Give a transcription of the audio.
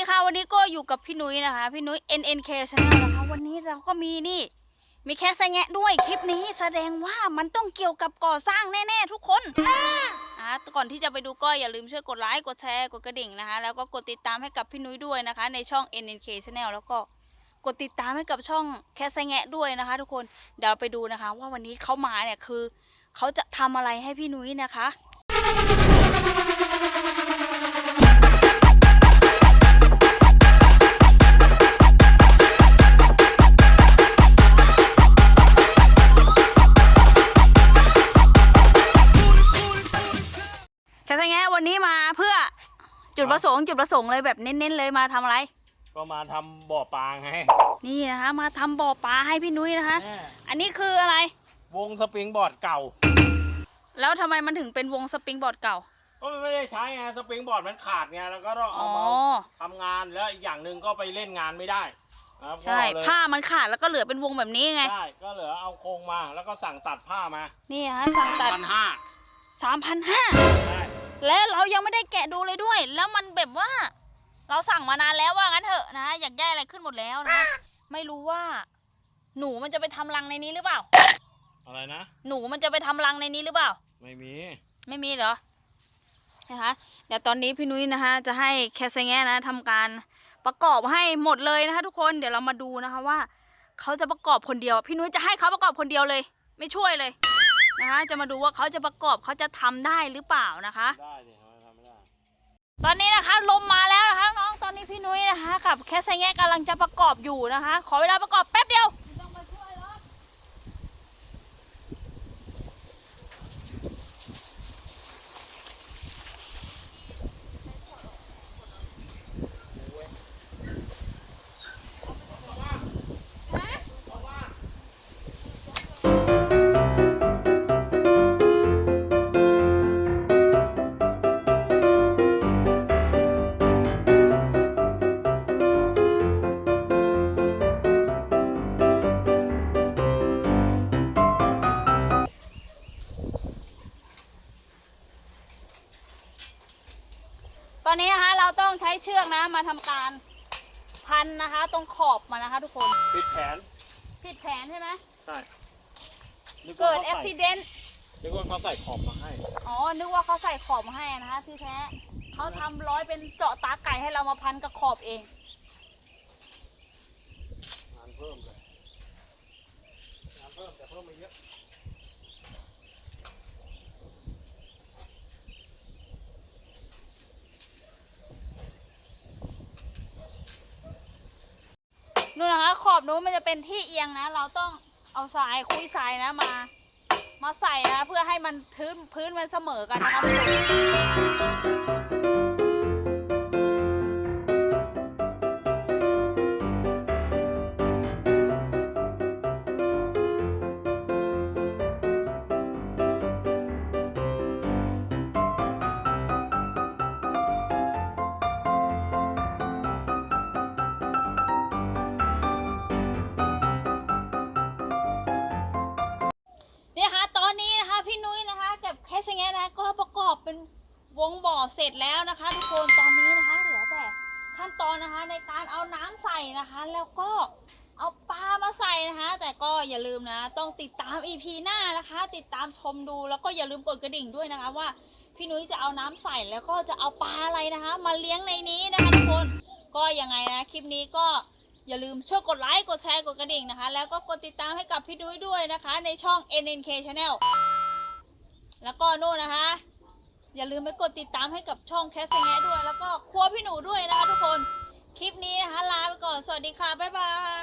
ดีค่ะวันนี้ก็อยู่กับพี่นุ้ยนะคะ พี่นุ้ย NNK Channel นะคะวันนี้เราก็มีนี่ มีแค่สแงะด้วยคลิปนี้แสดงว่ามันต้องเกี่ยวกับก่อสร้างแน่ๆทุกคนอ่าก่อนที่จะไปดูก็อย่าลืมช่วยกดไลค์กดแชร์กดกระดิ่งนะคะ แล้วก็กดติดตามให้กับพี่นุ้ยด้วยนะคะ ในช่อง NNK Channel แล้วก็กดติดตามให้กับช่องแค่สแงะด้วยนะคะ ทุกคนเดี๋ยวไปดูนะคะ ว่าวันนี้เขามาเนี่ยคือเขาจะทำอะไรให้พี่นุ้ยนะคะ จุดประสงค์จุดประสงค์เลยแบบเน้นๆเลยมาทำอะไร ก็มาทำบ่อปลาไงนี่นะคะ มาทำบ่อปลาให้พี่นุ้ยนะคะ อันนี้คืออะไร วงสปริงบอร์ดเก่า แล้วทำไมมันถึงเป็นวงสปริงบอร์ดเก่า ก็ไม่ได้ใช้ไงสปริงบอร์ดมันขาดไงแล้วก็ต้องอ๋เอาอ มาทำงานแล้วอีกอย่างหนึ่งก็ไปเล่นงานไม่ได้นะครับใช่ ก็เลยผ้ามันขาดแล้วก็เหลือเป็นวงแบบนี้ไง ใช่ก็เหลือเอาโครงมาแล้วก็สั่งตัดผ้ามานี่ฮะสั่งตัด พันห้าสามพันห้าใช่ และเรายังไม่ได้แกะดูเลยด้วย แล้วมันแบบว่า เราสั่งมานานแล้วว่างั้นเถอะนะอยากได้อะไรขึ้นหมดแล้วนะไม่รู้ว่า หนูมันจะไปทำรังในนี้หรือเปล่า อะไรนะ หนูมันจะไปทำรังในนี้หรือเปล่า ไม่มี ไม่มีเหรอ นะคะ เดี๋ยวตอนนี้พี่นุ้ยนะคะจะให้แคสเซงแงนะทำการประกอบให้หมดเลยนะคะ ทุกคน เดี๋ยวเรามาดูนะคะว่า เขาจะประกอบคนเดียว พี่นุ้ยจะให้เขาประกอบคนเดียวเลย ไม่ช่วยเลย นะคะ จะมาดูว่าเขาจะประกอบเขาจะทำได้หรือเปล่านะคะ ได้ดิทำไมทำไม่ได้ ตอนนี้นะคะลมมาแล้วนะคะน้องตอนนี้พี่นุ้ยนะคะ กับแคสเซงแงกำลังจะประกอบอยู่นะคะ ขอเวลาประกอบแป๊บเดียว อนนี้นะคะเราต้องใช้เชือกนะมาทำการพันนะคะ ตรงขอบมานะคะ ทุกคนปิดแผนผิดแผนใช่ไหมใช่นึว่าเกิดขาอุใส่บิเหตุนึกว่าเขาใส่ขอบมาให้ อ๋อนึกว่าเขาใส่ขอบมาให้นะคะที่แท้เขาทำร้อยเป็นเจาะตาไก่ให้เรามาพันกับขอบเอง งานเพิ่มเลยงานเพิ่มแต่เพิ่มไม่เยอะ นู่นนะคะขอบนู้นมันจะเป็นที่เอียงนะ เราต้องเอาทรายคุยทรายนะมา มาใส่นะเพื่อให้มันพื้นพื้นมันเสมอกันนะคะ เซงแงนะก็ประกอบเป็นวงบ่อเสร็จแล้วนะคะ ทุกคนตอนนี้นะคะ เหลือแต่ขั้นตอนนะคะในการเอาน้ำใส่นะคะ แล้วก็เอาปลามาใส่นะคะ แต่ก็อย่าลืมนะ ต้องติดตาม EP หน้านะคะ ติดตามชมดูแล้วก็อย่าลืมกดกระดิ่งด้วยนะคะว่าพี่นุ้ยจะเอาน้ำใส่แล้วก็จะเอาปลาอะไรนะคะ มาเลี้ยงในนี้นะคะทุกคนก็ยังไงนะคลิปนี้ก็อย่าลืมช่วยกดไลค์กดแชร์กดกระดิ่งนะคะ แล้วก็กดติดตามให้กับพี่นุ้ยด้วยนะคะ ในช่อง NNK Channel แล้วก็นู่นนะคะ อย่าลืมไปกดติดตามให้กับช่องแคสแงแงด้วย แล้วก็ครัวพี่หนูด้วยนะคะทุกคน คลิปนี้นะคะลาไปก่อน สวัสดีค่ะ บ๊ายบาย